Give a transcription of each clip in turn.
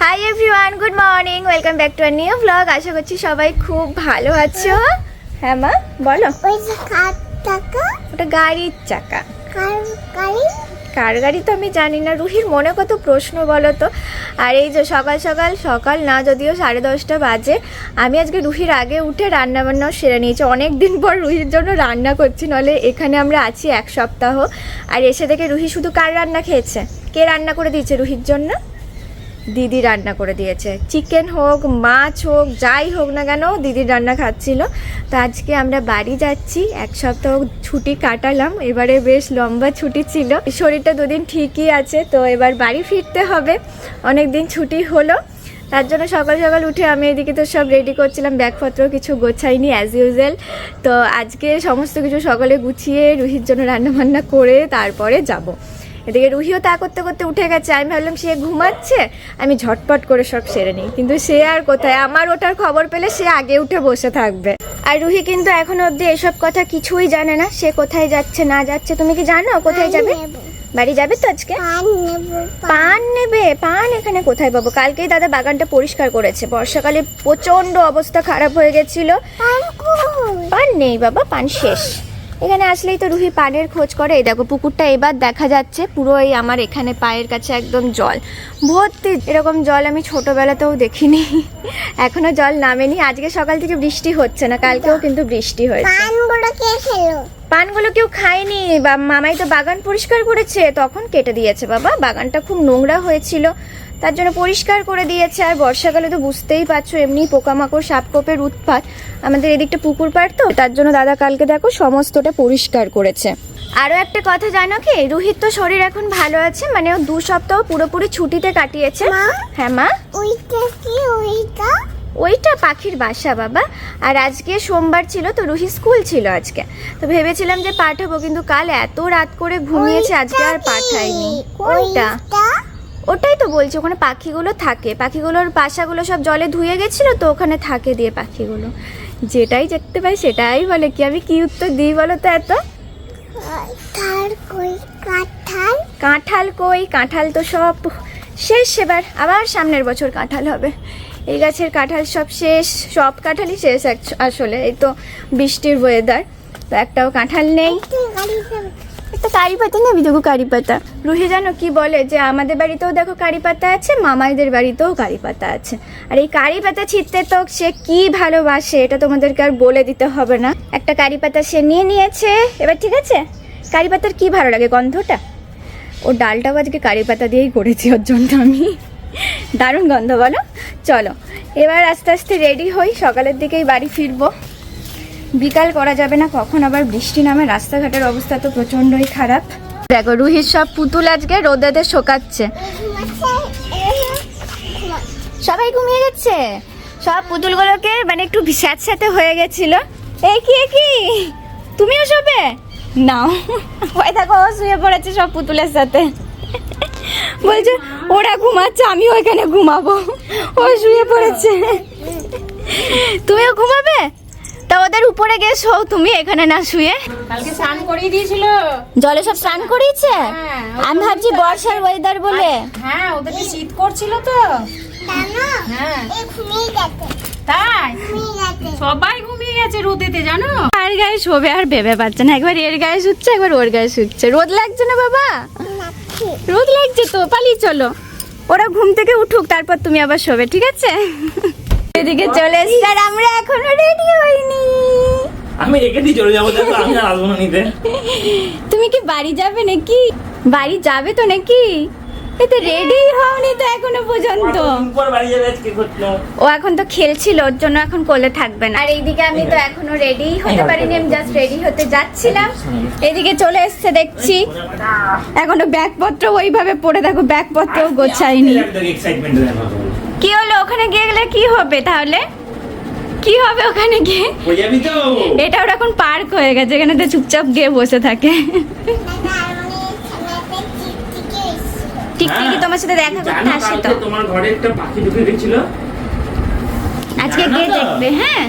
Hi everyone good morning welcome back to our new blog আশা করছি সবাই খুব ভালো আছো। হ্যাঁ মা বলো। টাকা ওটা গাড়ির চাকা। কার গাড়ি? কার গাড়ি তো আমি জানি না। রুহির মনে কত প্রশ্ন বলো তো। আর এই যে সকাল সকাল সকাল না যদিও সাড়ে দশটা বাজে। আমি আজকে রুহির আগে উঠে রান্না বান্নাও সেরে নিয়েছি। অনেক দিন পর রুহির জন্য রান্না করছি নলে এখানে আমরা আছি এক সপ্তাহ। আর এসে থেকে রুহি শুধু কার রান্না খেয়েছে? কে রান্না করে দিয়েছে রুহির জন্য? দিদি রান্না করে দিয়েছে। চিকেন হোক, মাছ হোক, যাই হোক না কেন দিদির রান্না খাচ্ছিল। তো আজকে আমরা বাড়ি যাচ্ছি, এক সপ্তাহ ছুটি কাটালাম, এবারে বেশ লম্বা ছুটি ছিল। শরীরটা দুদিন ঠিকই আছে, তো এবার বাড়ি ফিরতে হবে। অনেক দিন ছুটি হলো, তার জন্য সকাল সকাল উঠে আমি এদিকে তো সব রেডি করছিলাম, ব্যাগপত্র কিছু গোছাইনি অ্যাজ ইউজুয়াল তো আজকে সমস্ত কিছু সকালে গুছিয়ে রুহির জন্য রান্নাবান্না করে তারপরে যাব। এদিকে রুহিও তা করতে করতে উঠে গেছে। আমি ভাবলাম সে ঘুমাচ্ছে? আমি ঝটপট করে সব সেরে নিই। কিন্তু সে আর কোথায়? আমার ওটার খবর পেলে সে আগে উঠে বসে থাকবে। আর রুহি কিন্তু এখনও অবধি এসব কথা কিছুই জানে না। সে কোথায় যাচ্ছে না যাচ্ছে তুমি কি জানো কোথায় যাবে? বাড়ি যাবে তো আজকে? পান নেব পান। এখানে কোথায় পাবো? কালকেই দাদা বাগানটা পরিষ্কার করেছে। বর্ষাকালে প্রচণ্ড অবস্থা খারাপ হয়ে গেছিল। পান নেই বাবা পান শেষ। এখানে আসলেই তো রুহি পানের খোঁজ করে। এই দেখো পুকুরটা এবার দেখা যাচ্ছে পুরো এই আমার এখানে পায়ের কাছে একদম জল। ভর্তি এরকম জল আমি ছোটোবেলাতেও দেখিনি। এখনও জল নামেনি। আজকে সকাল থেকে বৃষ্টি হচ্ছে না কালকেও কিন্তু বৃষ্টি হয়েছে। পানগুলো কেউ খায়নি। বা মামাই তো বাগান পরিষ্কার করেছে তখন কেটে দিয়েছে বাবা। বাগানটা খুব নোংরা হয়েছিল। তার জন্য পরিষ্কার করে দিয়েছে। আর বর্ষাকালে তো বুঝতেই পারছ এমনি পোকামাকড় সাপকোপের উৎপাত। আমাদের এদিকটা পুকুর পাড় তো তার জন্য দাদা কালকে দেখো সমস্তটা পরিষ্কার করেছে। আরও একটা কথা জানো কি? রোহিত তো শরীর এখন ভালো আছে মানে ও দু সপ্তাহ পুরোপুরি ছুটিতে কাটিয়েছে। মা? হ্যাঁ মা? ওইটা কি? ওইটা? ওইটা পাখির বাসা বাবা। আর আজকে সোমবার ছিল তো রুহি স্কুল ছিল আজকে। তো ভেবেছিলাম যে পাঠাবো কিন্তু কাল এত রাত করে ঘুমিয়েছে আজকে আর পাঠাইনি কোনটা ওইটা? ওটাই তো বলছি ওখানে পাখিগুলো থাকে। পাখিগুলোর বাসাগুলো সব জলে ধুয়ে গেছিল তো ওখানে থাকে দিয়ে পাখিগুলো। যেটাই দেখতে পাই সেটাই বলে কি আমি কি উত্তর দিই বলো তো এত? কই কাঁঠাল? কাঁঠাল কই কাঁঠাল তো সব শেষ এবার আবার সামনের বছর কাঁঠাল হবে। এই গাছের কাঁঠাল সব শেষ সব কাঁঠালই শেষ আসলে এই তো বৃষ্টির ওয়েদার তো একটাও কাঁঠাল নেই। একটা কারি পাতা নেবি দেখো কারি পাতা রুহি জানো কি বলে যে, আমাদের বাড়িতেও দেখো কারি পাতা আছে, মামাইদের বাড়িতেও কারি পাতা আছে। আর এই কারি পাতা ছিটতে তো সে কি ভালোবাসে, এটা তোমাদেরকে আর বলে দিতে হবে না। একটা কারি পাতা সে নিয়ে নিয়েছে, এবার ঠিক আছে? কারি পাতার কি ভালো লাগে, গন্ধটা? ও ডালটাও আজকে কারি পাতা দিয়েই করেছি, ওর জন্য আমি। দারুণ গন্ধ, বলো? চলো, এবার আস্তে আস্তে রেডি হই, সকালের দিকেই বাড়ি ফিরবো। বিকাল করা যাবে না, কখন আবার বৃষ্টি নামে, রাস্তাঘাটের অবস্থা তো প্রচন্ডই খারাপ। দেখো রুহির সব পুতুল আজকে রোদেতে শোকাচ্ছে। সবাই ঘুমিয়ে গেছে সব পুতুলগুলোকে মানে একটু স্যাঁতস্যাঁতে হয়ে গেছিল। এই কি কি? তুমিও শোবে? নাও ওই দেখো শুয়ে পড়েছে সব পুতুলের সাথে। বলছে, ওরা ঘুমাচ্ছে, আমিও এখানে ঘুমাবো। ও শুয়ে পড়েছে। তুমিও ঘুমাবে? তা ওদের উপরে গিয়ে শো তুমি এখানে না শুয়ে? কালকে স্নান করিয়ে দিয়েছিল। জলে সব স্নান করিয়েছে? হ্যাঁ, আমি ভাবছি বর্ষার ওয়েদার বলে। হ্যাঁ ওদেরকে শীত করছিল তো। হ্যাঁ। এ ঘুমিয়ে গেছে। তাই? সবাই ঘুমিয়ে গেছে রোদেতে জানো? আর গায়ে শোবে আর ভেবে পাচ্ছে না। একবার এর গায়ে শুচ্ছে একবার ওর গায়ে শুচ্ছে। রোদ লাগছে না বাবা? রোদ লাগছে তো পালিয়ে চলো। ওরা ঘুম থেকে উঠুক তারপর তুমি আবার শোবে ঠিক আছে? এদিকে চলে এসছি আর আমরা এখনও রেডি হইনি। আমি রেখে দিয়ে চলে যাব দেখো আমি আর আসব না নিতে। তুমি কি বাড়ি যাবে নাকি? বাড়ি যাবে তো নাকি? এতে রেডি হওনি তো এখনও পর্যন্ত। ও এখন তো খেলছিল ওর জন্য এখন কোলে থাকবে না। আর এইদিকে আমি তো এখনও রেডি হতে পারিনি আমি জাস্ট রেডি হতে যাচ্ছিলাম। এদিকে চলে এসছে দেখছি। এখনও ব্যাগপত্র ওইভাবে পড়ে দেখো ব্যাগপত্র দেখো কি হলো? ওখানে গিয়ে গেলে কি হবে তাহলে? কি হবে ওখানে গিয়ে? হয়ে তো? এটা ওর এখন পার্ক হয়ে গেছে এখানে তো চুপচাপ গিয়ে বসে থাকে। ঠিক ঠিকই তোমার সাথে দেখা করতে আসে তো। তোমার ঘরে একটা পাখি ঢুকে গেছিল? আজকে গিয়ে দেখবে হ্যাঁ?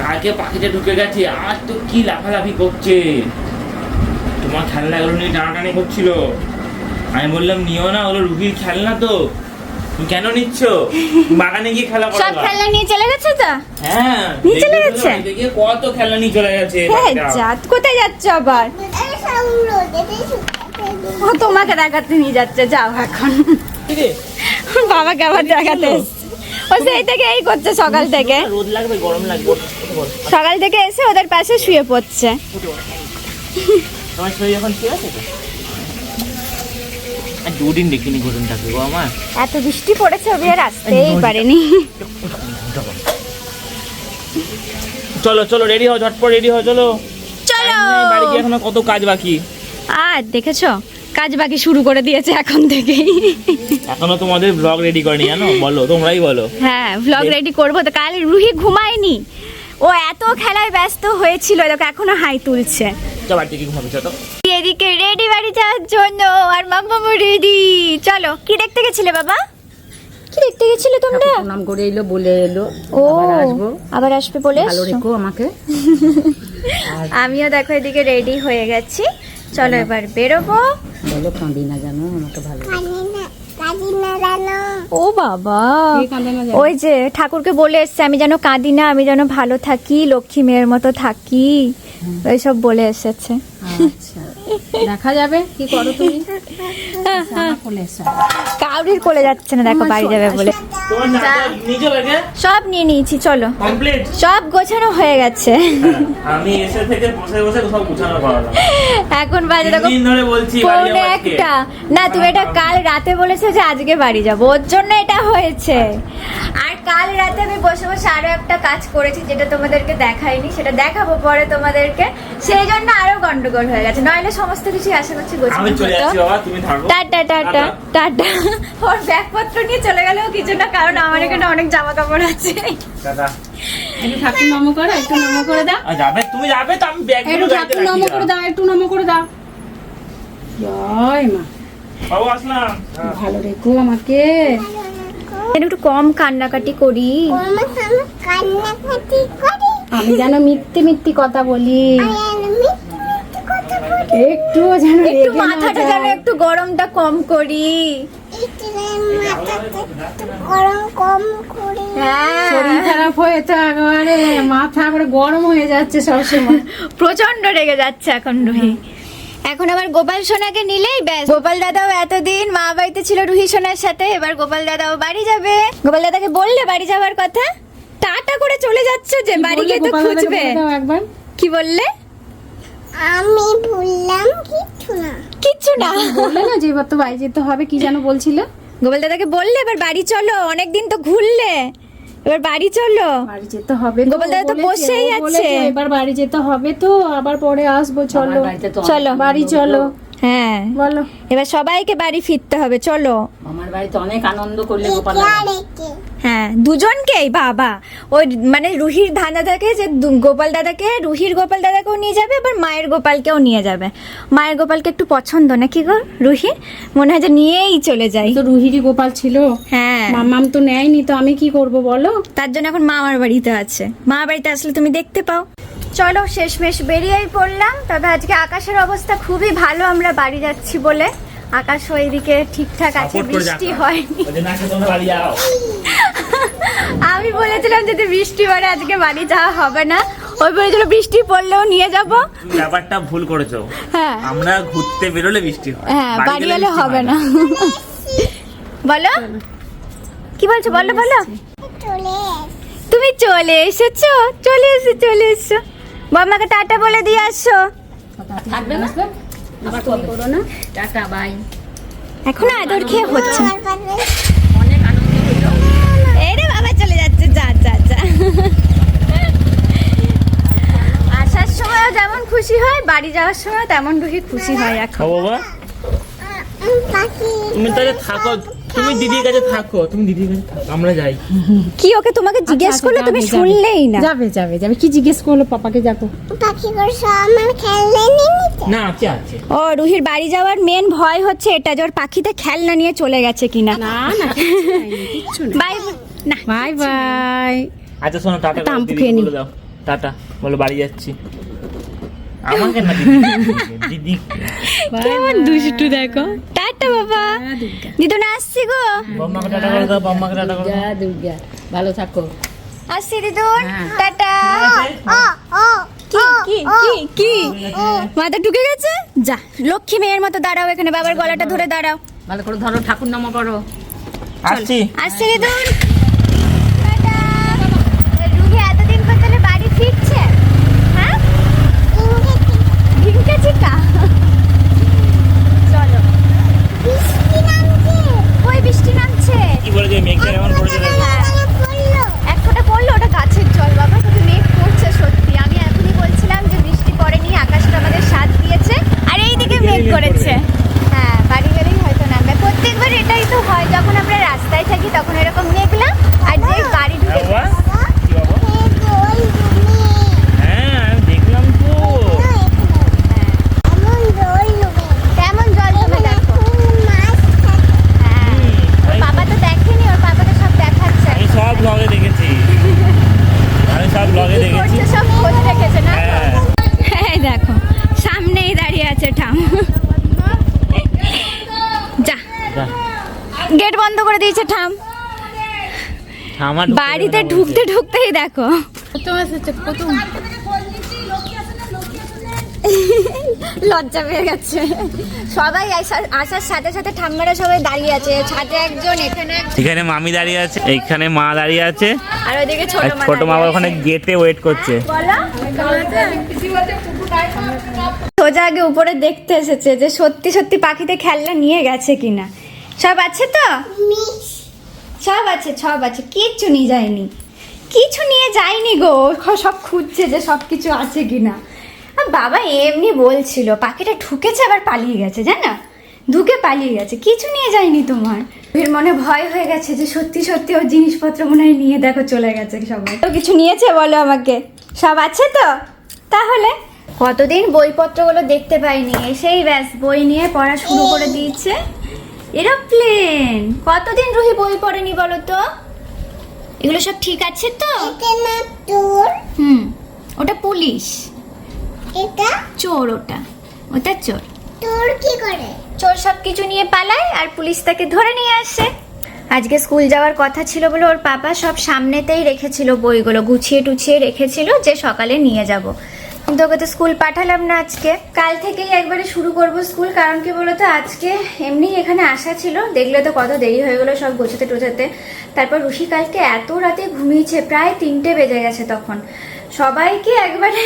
কালকে পাখিটা ঢুকে গেছে আর তো কি লাফালাফি করছে? তোমার খেলনাগুলো নিয়ে টানাটানি করছিল। আমি বললাম নিও না ওগুলো রুগীর খেলনা তো। কেন নিচ্ছ বাগানে গিয়ে খেলা করো সব। খেলনা নিয়ে চলে গেছে তো হ্যাঁ নিয়ে চলে গেছে? কত খেলনা নিয়ে চলে গেছে হ্যাঁ কোথায় যাচ্ছ আবার। ও তোমাকে দেখাতে নিয়ে যাচ্ছে যাও এখন? বাবাকে আবার দেখাতে। ও সেই থেকে এই করছে সকাল থেকে রোদ লাগবে গরম লাগবে। সকাল থেকে এসে ওদের পাশে শুয়ে পড়ছে তোমার শরীর এখন ঠিক আছে আর দুদিন দেখিনি গো আমার। এত বৃষ্টি পড়েছে ওই আর আসতেই পারেনি। চলো চলো রেডি হও ঝটপট রেডি হও চলো। চলো। বাড়ি গিয়ে এখনও কত কাজ বাকি? আর দেখেছ? কাজ বাকি শুরু করে দিয়েছে এখন থেকেই। এখনও তোমাদের ব্লগ রেডি করেনি জানো? বলো তোমরাই বলো। হ্যাঁ ভ্লগ রেডি করব তো কাল রুহি ঘুমায়নি। ও এত খেলায় ব্যস্ত হয়েছিল দেখো এখনও হাই তুলছে। চল ঘুমাবি চলো। এদিকে রেডি বাড়ি যাওয়ার জন্য আর মাম্মামু রেডি। চলো কি দেখতে গেছিলে বাবা? কি দেখতে গেছিলে তোমরা? নাম করে এলো বলে এলো। ও আবার আসব। আবার আসবে বলে ভালো রেখো আমাকে। আমিও দেখো এদিকে রেডি হয়ে গেছি। চলো এবার বেরোবো। বলো কাঁদি না জানো আমাকে ভালো ও বাবা? ওই যে ঠাকুরকে বলে এসছে আমি যেন কাঁদি না আমি যেন ভালো থাকি লক্ষ্মী মেয়ের মতো থাকি। ওইসব বলে এসেছে। আচ্ছা। দেখা যাবে? কি করো তুমি? এসো। কাউরির কোলে যাচ্ছে না দেখো বাড়ি যাবে বলে। সব নিয়ে নিয়েছি চলো। সব গোছানো হয়ে গেছে। আমি এসে থেকে বসে বসে সব গুছানো করালাম এখন বাজে দেখো দিন ধরে বলছি বাড়ি পৌনে একটা। না তুমি এটা কাল রাতে বলেছ যে আজকে বাড়ি যাব। ওর জন্য এটা হয়েছে। আর কাল রাতে আমি বসে বসে আরও একটা কাজ করেছি যেটা তোমাদেরকে দেখাইনি। সেটা দেখাবো পরে তোমাদেরকে। সেই জন্য আরও গন্ডগোল হয়ে গেছে। নইলে সমস্ত কিছু আশা করছি গোছানো আমি চলে যাচ্ছি হতো। বাবা তুমি থাকো টাটা টাটা টাটা। ওর ব্যাগপত্র নিয়ে চলে গেলেও কিছু না কারণ আমার এখানে অনেক জামা কাপড় আছে ঠাকুর নম করো একটু নম করে দাও। আর যাবে তুমি যাবে তো আমি ব্যাগ একটু ঠাকুর নম করে দাও একটু নম করে দাও। জয় মা। বাবু আসলাম। ভালো রেখো আমাকে। একটু কম কান্নাকাটি করি। কান্নাকাটি করি। আমি যেন মিথ্যে মিথ্যে কথা বলি। যেন একটু মাথাটা যেন একটু গরমটা কম করি। শরীর খারাপ হয়ে তো একেবারে মাথা করে গরম হয়ে যাচ্ছে সবসময়। প্রচণ্ড রেগে যাচ্ছে এখন রুহি। এখন আবার গোপাল সোনাকে নিলেই ব্যাস। গোপাল দাদাও এতদিন মা বাড়িতে ছিল রুহি সোনার সাথে এবার গোপাল দাদাও বাড়ি যাবে। গোপাল দাদাকে বললে বাড়ি যাওয়ার কথা? টাটা করে চলে যাচ্ছে যে বাড়ি গিয়ে তো খুঁজবে। কি বললে? আমি বললাম কিছু না। কিচ্ছু না। বললে না যে এবার তো বাড়ি যেতে হবে কি যেন বলছিল? গোপাল দাদাকে বললে এবার বাড়ি চলো অনেকদিন তো ঘুরলে। এবার বাড়ি চলো। বাড়ি যেতে হবে গোপাল দাদা তো বসেই আছে। এবার বাড়ি যেতে হবে তো আবার পরে আসব চলো। চলো। বাড়ি চলো। হ্যাঁ। বলো। এবার সবাইকে বাড়ি ফিরতে হবে চলো। আমার বাড়িতে অনেক আনন্দ করলে গোপাল হ্যাঁ দুজনকেই বাবা। ওই মানে রুহির ধান দাদাকে যে গোপাল দাদাকে রুহির গোপাল দাদাকেও নিয়ে যাবে আবার মায়ের গোপালকেও নিয়ে যাবে। মায়ের গোপালকে একটু পছন্দ নাকি গো রুহি? মনে হয় যে নিয়েই চলে যাই। তো রুহিরই গোপাল ছিল। হ্যাঁ। মামাম তো নেয়নি তো আমি কি করব বলো? তার জন্য এখন মামার বাড়িতে আছে। মা বাড়িতে আসলে তুমি দেখতে পাও। চলো শেষমেশ বেরিয়েই পড়লাম। তবে আজকে আকাশের অবস্থা খুবই ভালো আমরা বাড়ি যাচ্ছি বলে। আকাশ ওইদিকে ঠিকঠাক আছে বৃষ্টি হয়নি। আমি বলেছিলাম যদি বৃষ্টি পড়ে আজকে বাড়ি যাওয়া হবে না। ওই বলেছিল বৃষ্টি পড়লেও নিয়ে যাব। তুমি ব্যাপারটা ভুল করেছ। হ্যাঁ। আমরা ঘুরতে বেরোলে বৃষ্টি হয়। হ্যাঁ বাড়ি গেলে এলে হবে না। বলো। কি বলছো? বলো বলো। তুমি চলে এসেছ চলে এসো চলে এসো। বাবাকে টাটা বলে দিয়ে আসো। থাকবে না? আবার করো না টাটা বাই। এখনও আদর খেয়ে হচ্ছে। না। আমার অনেক আনন্দ এই রে বাবা চলে যাচ্ছে। যা যা যা। আসার সময়ও যেমন খুশি হয় বাড়ি যাওয়ার সময় তেমন রুহি খুশি হয় এখন। বাবা। তুমি তাহলে থাকো। তুমি দিদির কাছে থাকো তুমি দিদির কাছে থাকো আমরা যাই। কি ওকে তোমাকে জিজ্ঞেস আচ্ছা, করল তুমি শুনলেই না। যাবে যাবে যাবে। কি জিজ্ঞেস করল পাপাকে যাব পাখি আমার খেলনা নিয়ে নিতে। না আছে আছে। ও রুহির বাড়ি যাওয়ার মেন ভয় হচ্ছে এটা যে ওর পাখিতে খেলনা নিয়ে চলে গেছে কিনা। না না কিচ্ছু না বাই না বাই বাই। আচ্ছা শোনো টাটা টাটা বলো বাড়ি যাচ্ছি। আমাকে না দিদি। দিদি। কেমন দুষ্টু দেখো। টাটা বাবা। দিদু না আসছি গো? বম্মাকে টাটা করে দাও বম্মাকে টাটা করে দাও। দুর্গা ভালো থাকো। আসছি দিদুন টাটা। ও ও কি কি কি কি? মাথা ঢুকে গেছে? যা লক্ষ্মী মেয়ের মতো দাঁড়াও এখানে। বাবার গলাটা ধরে দাঁড়াও। ভালো করে ধরো ঠাকুর নামা করো। আসছি। আসছি দিদুন টাটা রুহি এতদিন পর তাহলে বাড়ি ফিরছে হ্যাঁ ঢিঙ্কা চিকা চলো বৃষ্টি নামছে ওই বৃষ্টি নামছে কি বলেছে মেঘটা এমন করেছে দেখো। এখানে পড়ল এক ফোঁটা পড়ল ওটা গাছের জল বাবা শুধু মেঘ পড়ছে সত্যি আমি এখনই বলছিলাম যে বৃষ্টি পড়েনি আকাশটা আমাদের সাথ দিয়েছে আর এইদিকে মেঘ করেছে হ্যাঁ বাড়ি গেলেই হয়তো নামবে প্রত্যেকবার এটাই তো হয় যখন আমরা রাস্তায় থাকি তখন এরকম মেঘলা আর যে গাড়ি ঢুকে হ্যাঁ, বাবা? কি বাবা? এই দই তুমি হ্যাঁ আমি দেখলাম তো এমন দই নেবে কেমন জল জমে দেখো মাছ থাকে হ্যাঁ ওর বাবা তো দেখেনি ওর বাবা তো সব দেখাচ্ছে আমি সব ব্লগে দেখেছি আমি সব ব্লগে কি দেখেছি করছে সব খোঁজ রেখেছে না হ্যাঁ হ্যাঁ দেখো সামনেই দাঁড়িয়ে আছে ঠাম যা যা। গেট বন্ধ করে দিয়েছে ঠাম আমার বাড়িতে ঢুকতে ঢুকতেই দেখো। লজ্জা পেয়ে গেছে। সবাই আসার আসার সাথে সাথে ঠাম্মারা সবাই দাঁড়িয়ে আছে। ছাদে একজন এখানে এখানে মামি দাঁড়িয়ে আছে এখানে মা দাঁড়িয়ে আছে। আর ওইদিকে ছোট মা ছোট মা ওখানে গেটে ওয়েট করছে। সোজা আগে উপরে দেখতে এসেছে যে সত্যি সত্যি পাখিতে খেলনা নিয়ে গেছে কিনা। সব আছে তো? মিক্স সব আছে সব আছে। কিচ্ছু নিয়ে যায়নি। কিছু নিয়ে যায়নি গো। সব খুঁজছে যে সব কিছু আছে কিনা। আর বাবা এমনি বলছিল, পাখিটা ঢুকেছে আবার পালিয়ে গেছে, জানো? ঢুকে পালিয়ে গেছে। কিছু নিয়ে যায়নি তোমার? এর মনে ভয় হয়ে গেছে যে সত্যি সত্যি ওর জিনিসপত্র মনে হয় নিয়ে দেখো চলে গেছে সবাই। তো কিছু নিয়েছে বলো আমাকে? সব আছে তো? তাহলে? কতদিন বইপত্রগুলো দেখতে পাইনি। এসেই ব্যাস, বই নিয়ে পড়া শুরু করে দিয়েছে। এরোপ্লেন। কতদিন রুহি বই পড়েনি বলো তো? এগুলো সব ঠিক আছে তো? না হুম ওটা পুলিশ। এটা? চোর ওটা। ওটা চোর। তোর কি করে? চোর সব কিছু নিয়ে পালায় আর পুলিশ তাকে ধরে নিয়ে আসে। আজকে স্কুল যাওয়ার কথা ছিল বলে ওর পাপা সব সামনেতেই রেখেছিল বইগুলো গুছিয়ে টুছিয়ে রেখেছিল যে সকালে নিয়ে যাব। কিন্তু ওকে তো স্কুল পাঠালাম না আজকে। কাল থেকেই একবারে শুরু করব স্কুল, কারণ কি বলতো, আজকে এমনি এখানে আসা ছিল। দেখলে তো কত দেরি হয়ে গেলো সব গোছাতে টোছাতে। তারপর রুশি কালকে এত রাতে ঘুমিয়েছে, প্রায় তিনটে বেজে গেছে তখন। সবাইকে একবারে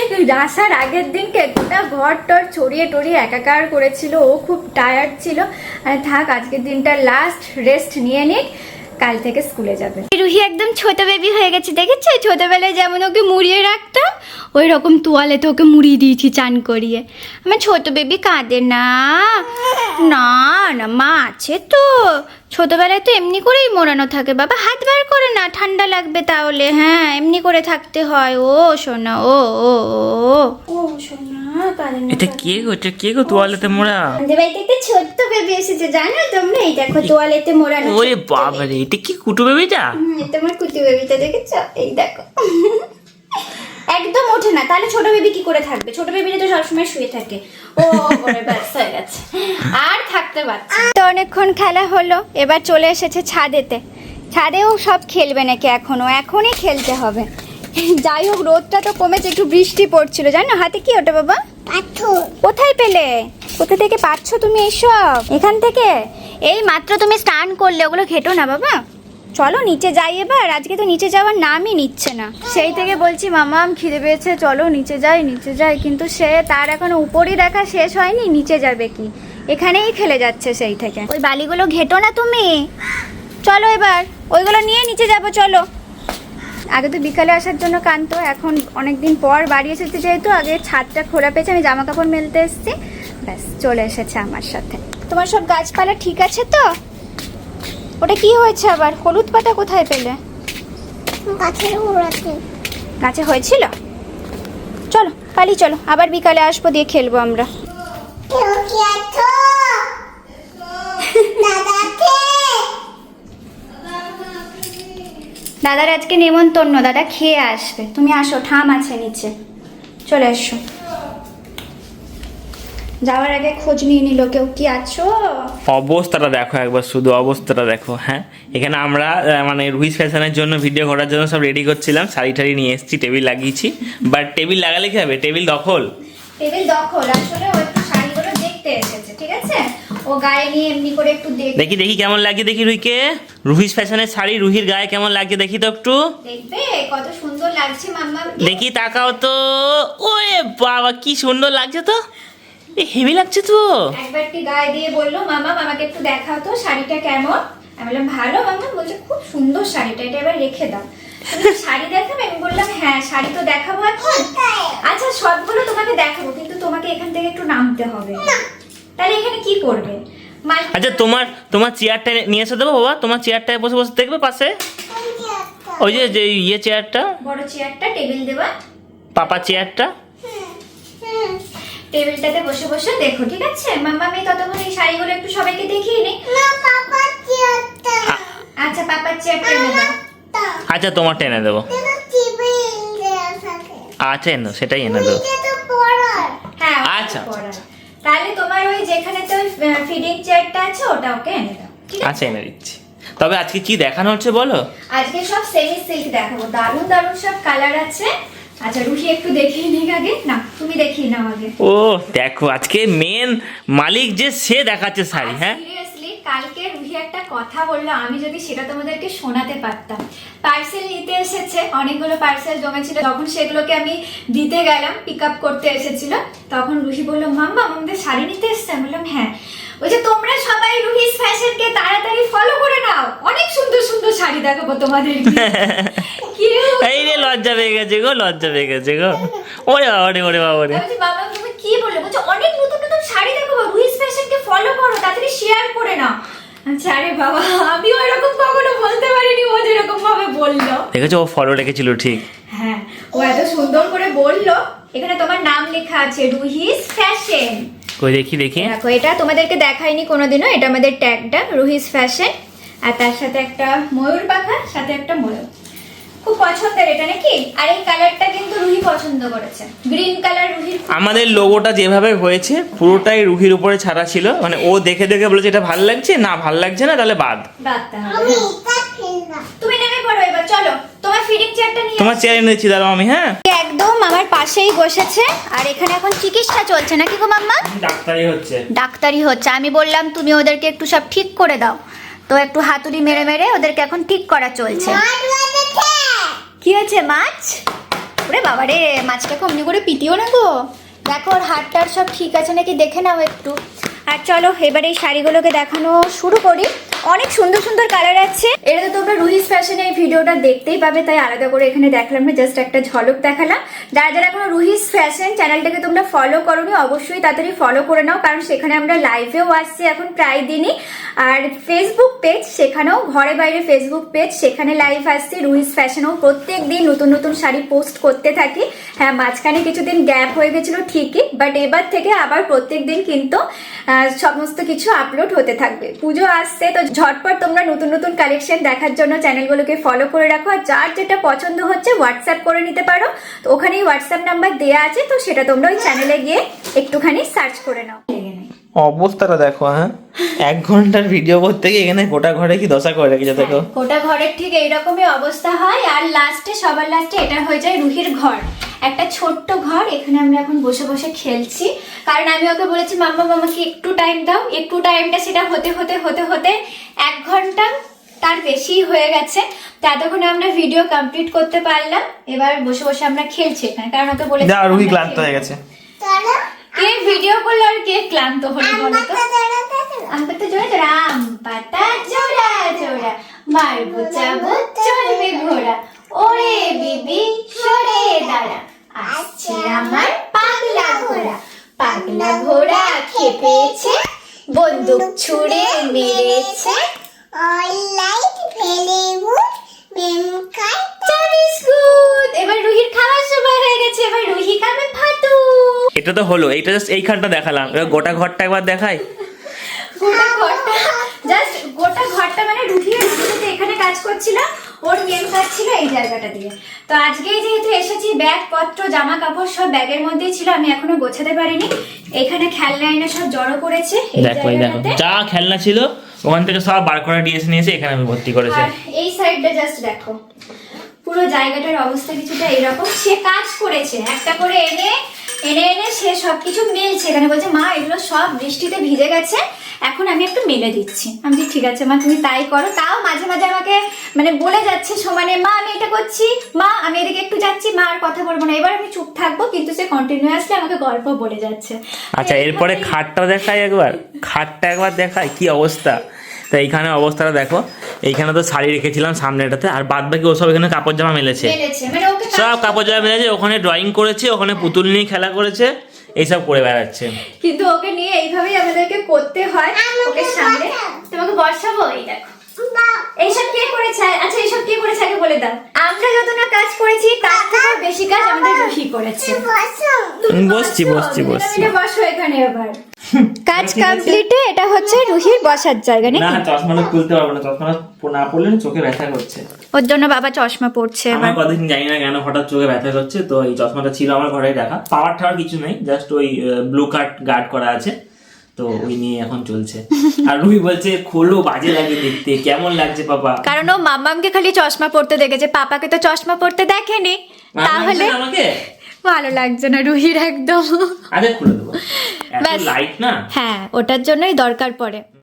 আসার আগের দিনকে গোটা ঘর টর ছড়িয়ে টড়িয়ে একাকার করেছিল। ও খুব টায়ার্ড ছিল। আর থাক, আজকের দিনটা লাস্ট রেস্ট নিয়ে নিক। কাল থেকে স্কুলে যাবে। রুহি একদম ছোট বেবি হয়ে গেছে, দেখেছ? ছোটবেলায় যেমন ওকে মুড়িয়ে রাখতাম ওই রকম তোয়ালেতে ওকে মুড়িয়ে দিয়েছি চান করিয়ে। আমার ছোট বেবি কাঁদে, না না না, মা আছে তো। ছোটবেলায় তো এমনি করেই মোড়ানো থাকে। বাবা হাত বার করে না ঠান্ডা লাগবে তাহলে। হ্যাঁ এমনি করে থাকতে হয়। ও সোনা ও ও ও ও। সোনা এটা কে গো? এটা কে গো তোয়ালেতে মোড়া? আমাদের বাড়িতে একটা ছোট্ট বেবি এসেছে জানো তোমরা? এই দেখো তোয়ালেতে মোড়ানো ওরে ছোট্ট বাবারে এটা কি কুটু বেবিটা হুম, তোমার কুটি বেবিটা দেখেছ? এই দেখো। একদম ওঠে না। তাহলে ছোট বেবি কি করে থাকবে? ছোট বেবিটা তো সবসময় শুয়ে থাকে। ও করে ব্যাস হয়ে গেছে। আর থাকতে পারছে তো অনেকক্ষণ খেলা হলো এবার চলে এসেছে ছাদেতে। ছাদেও সব খেলবে নাকি এখনও? এখনই খেলতে হবে। যাই হোক রোদটা তো কমেছে একটু বৃষ্টি পড়ছিল। জানো হাতে কি ওটা বাবা? পাথর। কোথায় পেলে? কোথা থেকে পাচ্ছ তুমি এইসব এখান থেকে? এই মাত্র তুমি স্নান করলে ওগুলো ঘেটো না বাবা। চলো নিচে যাই এবার, আজকে তো নিচে যাওয়ার নামই নিচ্ছে না। সেই থেকে বলছি মামা খিদে পেয়েছে, চলো নিচে যাই নিচে যাই। কিন্তু সে তার এখনও উপরই দেখা শেষ হয়নি, নিচে যাবে কি? এখানেই খেলে যাচ্ছে সেই থেকে। ওই বালিগুলো ঘেটো না তুমি? চলো এবার, ওইগুলো নিয়ে নিচে যাব, চলো। আগে তো বিকালে আসার জন্য কান্ত এখন অনেকদিন পর বাড়ি এসেছে যেহেতু, আগে ছাদটা খোলা পেয়েছে, আমি জামা কাপড় মেলতে এসেছি। ব্যাস, চলে এসেছে আমার সাথে। তোমার সব গাছপালা ঠিক আছে তো? ওটা কি হয়েছে আবার? হলুদ পাতা কোথায় পেলে? গাছের উড়াতে গাছে হয়েছিল? চলো পালি চলো আবার বিকালে আসব দিয়ে খেলব আমরা। দাদার আজকে নেমন্তন্ন দাদা খেয়ে আসবে। তুমি আসো ঠাম আছে নিচে। চলে এসো। যাওয়ার আগে খোঁজ নিয়ে নিল কেউ কি আছো? অবস্থাটা দেখো একবার শুধু অবস্থাটা দেখো হ্যাঁ? এখানে আমরা মানে রুহিস ফ্যাশনের জন্য ভিডিও করার জন্য সব রেডি করছিলাম শাড়ি টাড়ি নিয়ে এসেছি টেবিল লাগিয়েছি বাট টেবিল লাগালে কি হবে? টেবিল দখল। টেবিল দখল আসলে ও একটু শাড়িগুলো দেখতে এসেছে ঠিক আছে? ও গায়ে নিয়ে এমনি করে একটু দেখ দেখি দেখি কেমন লাগছে দেখি রুহিকে রুহিস ফ্যাশনের শাড়ি রুহির গায়ে কেমন লাগছে দেখি তো একটু। দেখবে? কত সুন্দর লাগছে মাম্মা দেখি তাকাও তো। ওরে বাবা কি সুন্দর লাগছে তো। এ হেভি লাগছে তো। একবারটি গায়ে দিয়ে বলল মামা মামাকে একটু দেখাও তো শাড়িটা কেমন? আমি বললাম ভালো মামা। বলছে খুব সুন্দর শাড়িটা এটা এবার রেখে দাও। তুমি শাড়ি দেখাবে? আমি বললাম হ্যাঁ শাড়ি তো দেখাবো এখন। আচ্ছা সবগুলো তোমাকে দেখাবো কিন্তু তোমাকে এখান থেকে একটু নামতে হবে। তাহলে এখানে কি করবে? আচ্ছা তোমার তোমার চেয়ারটা নিয়ে এসে দেবো বাবা। তোমার চেয়ারটায় বসে বসে দেখবে পাশে? ওই যে যে ইয়ে চেয়ারটা? বড় চেয়ারটা টেবিল দেওয়া। পাপা চেয়ারটা? টেবিলটাতে বসে বসে দেখো ঠিক আছে? মাম্মা আমি ততক্ষণ এই শাড়িগুলো একটু সবাইকে দেখিয়ে নিই না পাপা চেয়ারটা আচ্ছা পাপার চেয়ারটা এনে দাও আচ্ছা তোমার টেনে দেবো। আচ্ছা এনো সেটাই এনে দেবো এটা তো পড়ার। হ্যাঁ আচ্ছা, তাহলে তোমার ওই যেখানে তো ফিডিং চেয়ারটা আছে ওটা ওকে এনে দাও আচ্ছা এনে দিচ্ছি। তবে আজকে কি দেখানো হচ্ছে বলো? আজকে সব সেমি সিল্ক দেখাবো। দারুণ দারুণ সব কালার আছে। আচ্ছা রুহি একটু দেখিয়ে নিক আগে। না তুমি দেখিয়ে নাও আগে। ও দেখো আজকে মেন মালিক যে সে দেখাচ্ছে শাড়ি হ্যাঁ? সিরিয়াসলি কালকে রুহি একটা কথা বলল আমি যদি সেটা তোমাদেরকে শোনাতে পারতাম। পার্সেল নিতে এসেছে অনেকগুলো পার্সেল জমেছিল তখন সেগুলোকে আমি দিতে গেলাম পিক আপ করতে এসেছিল। তখন রুহি বলল মাম্মা আমাদের শাড়ি নিতে এসছে? আমি বললাম হ্যাঁ। ওই যে তোমরা সবাই রুহিস ফ্যাশনকে তাড়াতাড়ি ফলো করে নাও। অনেক সুন্দর সুন্দর শাড়ি দেখাবো তোমাদের এই রে লজ্জা পেয়ে গেছে গো লজ্জা পেয়ে গেছে গো। ওরে বাবা রে ওরে বাবা রে বাবা তুমি কি বললে? বলছো অনেক নতুন নতুন শাড়ি দেখাবো রুহিস ফ্যাশনকে ফলো করো তাড়াতাড়ি শেয়ার করে নাও। আচ্ছা আরে বাবা আমিও এরকম কখনো বলতে পারিনি ও যেরকম ভাবে বলল। দেখেছ ও ফলো রেখেছিল ঠিক। হ্যাঁ ও এত সুন্দর করে বলল এখানে তোমার নাম লেখা আছে রুহিস ফ্যাশন। কই দেখি দেখি। দেখো এটা তোমাদেরকে দেখাইনি কোনোদিনও এটা আমাদের ট্যাগটা রুহিস ফ্যাশন। আর তার সাথে একটা ময়ূর পাখা সাথে একটা ময়ূর। খুব পছন্দের এটা নাকি? আর এই কালারটা কিন্তু রুহি পছন্দ করেছে। গ্রিন কালার রুহির আমাদের লোগোটা যেভাবে হয়েছে পুরোটাই রুহির উপরে ছাড়া ছিল। মানে ও দেখে দেখে বলেছে এটা ভালো লাগছে না ভালো লাগছে না তাহলে বাদ। ফেললাম তুমি নেমে পড়ো এবার চলো। তোমার ফিডিং চেয়ারটা নিয়ে তোমার চেয়ারে নিয়েছি দাঁড়াও আমি হ্যাঁ? একদম আমার পাশেই বসেছে আর এখানে এখন চিকিৎসা চলছে নাকি গো মাম্মা? ডাক্তারই হচ্ছে। ডাক্তারি হচ্ছে। আমি বললাম তুমি ওদেরকে একটু সব ঠিক করে দাও। তো একটু হাতুড়ি মেরে মেরে ওদেরকে এখন ঠিক করা চলছে। মাছ কি হয়েছে মাছ? ওরে বাবা রে মাছটাকে অমনি করে পিটিও না গো। দেখো ওর হাতটার সব ঠিক আছে নাকি? দেখে নাও একটু। আর চলো এবার এই শাড়িগুলোকে দেখানো শুরু করি। অনেক সুন্দর সুন্দর কালার আছে। এটা তো তোমরা রুহিস ফ্যাশনে এই ভিডিওটা দেখতেই পাবে, তাই আলাদা করে এখানে দেখলাম না জাস্ট একটা ঝলক দেখালাম। যারা যারা এখনও রুহিস ফ্যাশন চ্যানেলটাকে তোমরা ফলো করোনি, অবশ্যই তাড়াতাড়ি ফলো করে নাও, কারণ সেখানে আমরা লাইভেও আসছি এখন প্রায় দিনই। আর ফেসবুক পেজ সেখানেও ঘরে বাইরে ফেসবুক পেজ সেখানে লাইভ আসছি রুহিস ফ্যাশনেও প্রত্যেক দিন নতুন নতুন শাড়ি পোস্ট করতে থাকি। হ্যাঁ মাঝখানে কিছুদিন গ্যাপ হয়ে গেছিল ঠিকই বাট এবার থেকে আবার প্রত্যেক দিন কিন্তু সমস্ত কিছু আপলোড হতে থাকবে। পুজো আসছে, তো ঝটপট তোমরা নতুন নতুন কালেকশন দেখার জন্য চ্যানেলগুলোকে ফলো করে রাখো। আর যার যেটা পছন্দ হচ্ছে হোয়াটসঅ্যাপ করে নিতে পারো। তো ওখানেই হোয়াটসঅ্যাপ নাম্বার দেওয়া আছে, তো সেটা তোমরা ওই চ্যানেলে গিয়ে একটুখানি সার্চ করে নাও। অবস্থাটা দেখো হ্যাঁ? এক ঘণ্টার ভিডিও করতে গিয়ে এখানে গোটা ঘরে কি দশা করে রেখেছে দেখো। গোটা ঘরের ঠিক এইরকমই অবস্থা হয় আর লাস্টে সবার লাস্টে এটা হয়ে যায় রুহির ঘর। একটা ছোট্ট ঘর এখানে আমরা এখন বসে বসে খেলছি। কারণ আমি ওকে বলেছি মাম্মা মামাকে একটু টাইম দাও। একটু টাইমটা সেটা হতে হতে হতে হতে এক ঘণ্টা তার বেশি হয়ে গেছে। তো এতক্ষণে আমরা ভিডিও কমপ্লিট করতে পারলাম। এবার বসে বসে আমরা খেলছি এখানে। কারণ ওকে বলেছি যা রুহি ক্লান্ত হয়ে গেছে। কে ভিডিও করল আর কে ক্লান্ত হলো বলো তো? আম পাতা জোড়া জোড়া আম পাতা জোড়া জোড়া। মারবো চাবো চলবে ঘোড়া। ওরে বিবি সরে দাঁড়া। আসছে আমার পাগলা ঘোড়া। পাগলা ঘোড়া খেপেছে বন্দুক ছুড়ে মেরেছে। লাইট খাই এবার রুহির খাওয়ার সময় হয়ে গেছে। এবার রুহি খাবে ভাতু। এটা তো হলো। এটা জাস্ট এইখানটা দেখালাম। এবার গোটা ঘরটা একবার দেখাই। গোটা ঘরটা জাস্ট গোটা ঘরটা মানে রুহি আর রুহিতে এখানে কাজ করছিলাম ওর মেন কাজ ছিল এই জায়গাটা দিয়ে। তো আজকেই যেহেতু এসেছি ব্যাগ পত্র জামা কাপড় সব ব্যাগের মধ্যেই ছিল আমি এখনও গোছাতে পারিনি। এখানে খেলনা এনে সব জড়ো করেছে দেখো দেখো। যা খেলনা ছিল ওখান থেকে সব বার করে নিয়ে এসে এখানে আমি ভর্তি করেছে। এই সাইডটা জাস্ট দেখো। পুরো জায়গাটার অবস্থা কিছুটা এরকম। সে কাজ করেছে। একটা করে এনে এনে এনে সে সবকিছু মেলছে। এখানে বলছে মা এগুলো সব বৃষ্টিতে ভিজে গেছে। এখন আমি একটু মেলে দিচ্ছি। আমি বলছি, ঠিক আছে মা তুমি তাই করো। তাও মাঝে মাঝে আমাকে মানে বলে যাচ্ছে সমানে মা আমি এটা করছি। মা আমি এদিকে একটু যাচ্ছি। মা আর কথা বলব না। এবার আমি চুপ থাকব কিন্তু সে কন্টিনিউয়াসলি আমাকে গল্প বলে যাচ্ছে। আচ্ছা এরপরে খাটটা দেখাই একবার। খাটটা একবার দেখাই কি অবস্থা? তো এইখানে অবস্থাটা দেখো। এইখানে তো শাড়ি রেখেছিলাম সামনেটাতে আর বাদ বাকি ওসব এখানে কাপড় জামা মেলেছে। মেলেছে মানে সব কাপড় জামা মেলেছে ওখানে ড্রয়িং করেছে ওখানে পুতুল নিয়ে খেলা করেছে এইসব করে বেড়াচ্ছে। কিন্তু ওকে নিয়ে এইভাবেই আমাদেরকে করতে হয় ওকে সামনে। তোমাকে বসাবো? এই দেখো। এইসব কে করেছে? আচ্ছা এইসব কে করেছে আগে বলে দাও। আমরা যত না কাজ করেছি তার থেকে বেশি কাজ আমাদের রুহি করেছে। বসছি, বসছি, বসছি। বসো এখানে এবার কাজ কমপ্লিটে এটা হচ্ছে রুহির বসার জায়গা না নাকি চশমাটা খুলতে পারব না। চশমাটা না পড়লে চোখে ব্যথা করছে। ওর জন্য বাবা চশমা পড়ছে আমার কতদিন জানি না কেন হঠাৎ চোখে ব্যথা করছে তো এই চশমাটা ছিল আমার ঘরে রাখা। পাওয়ার টাওয়ার কিছু নেই জাস্ট ওই ব্লু কার্ড গার্ড করা আছে। তো ওই নিয়ে এখন চলছে। আর রুহি বলছে খোলো বাজে লাগে দেখতে। কেমন লাগছে পাপা? কারণ ও মাম্মামকে খালি চশমা পড়তে দেখেছে। পাপাকে তো চশমা পড়তে দেখেনি। তাহলে আমাকে? ভালো লাগছে না রুহির একদম। আরে খুলে দেবো। ব্যাস। লাইট না? হ্যাঁ ওটার জন্যই দরকার পড়ে।